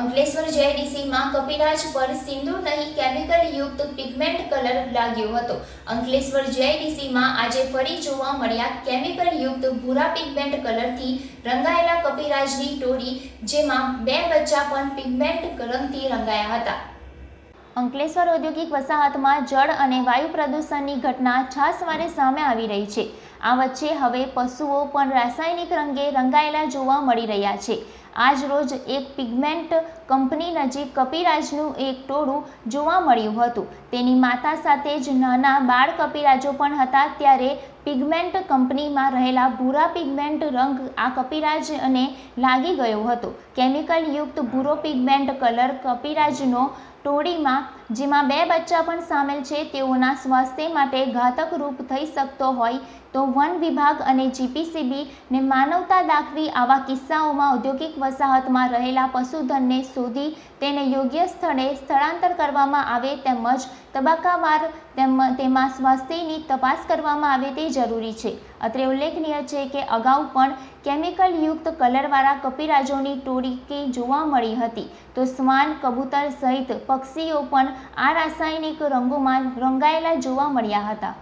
અંકલેશ્વર જેડીસીમાં કપિરાજ પર સિંધુ નહીં, કેમિકલ યુક્ત પિગમેન્ટ કલર લાગ્યો હતો. અંકલેશ્વર જેડીસીમાં આજે ફરી જોવા મળ્યા કેમિકલ યુક્ત ભૂરા પિગમેન્ટ કલરથી રંગાયેલા કપિરાજની ટોળી, જેમાં બે બચ્ચા પણ પિગમેન્ટ રંગથી રંગાયા હતા. અંકલેશ્વર ઔદ્યોગિક વસાહતમાં જળ અને વાયુ પ્રદૂષણની ઘટના છાસવારે સામે આવી રહી છે. આ વચ્ચે હવે પશુઓ પણ રાસાયણિક રંગે રંગાયેલા જોવા મળી રહ્યા છે. આજ રોજ એક પિગમેન્ટ કંપની નજીક કપિરાજનું એક ટોળું જોવા મળ્યું હતું. તેની માતા સાથે જ નાના બાળ કપિરાજો પણ હતા ત્યારે પિગમેન્ટ કંપનીમાં રહેલા ભૂરા પિગમેન્ટ રંગ આ કપિરાજ અને લાગી ગયો હતો. કેમિકલ યુક્ત ભૂરો પિગમેન્ટ કલર કપિરાજનો ટોળીમાં જેમાં બે બચ્ચા પણ સામેલ છે. તેઓના સ્વાસ્થ્ય માટે ઘાતક રૂપ થઈ શકતો હોય તો વન વિભાગ અને જીપીસીબીને માનવતા દાખવી આવા કિસ્સાઓમાં ઔદ્યોગિક વસાહતમાં રહેલા પશુધનને શોધી તેને યોગ્ય સ્થળે સ્થળાંતર કરવામાં આવે તેમજ તબક્કાવાર તેમ સ્વાસ્થ્યની તપાસ કરવામાં આવે તે જરૂરી છે. અત્રે ઉલ્લેખનીય છે કે અગાઉ પણ કેમિકલ યુક્ત કલરવાળા કપિરાજોની ટોળકી જોવા મળી હતી. તો શ્વાન, કબૂતર સહિત પક્ષીઓ પણ આ રાસાયણિક રંગોમાં રંગાયેલા જોવા મળ્યા હતા.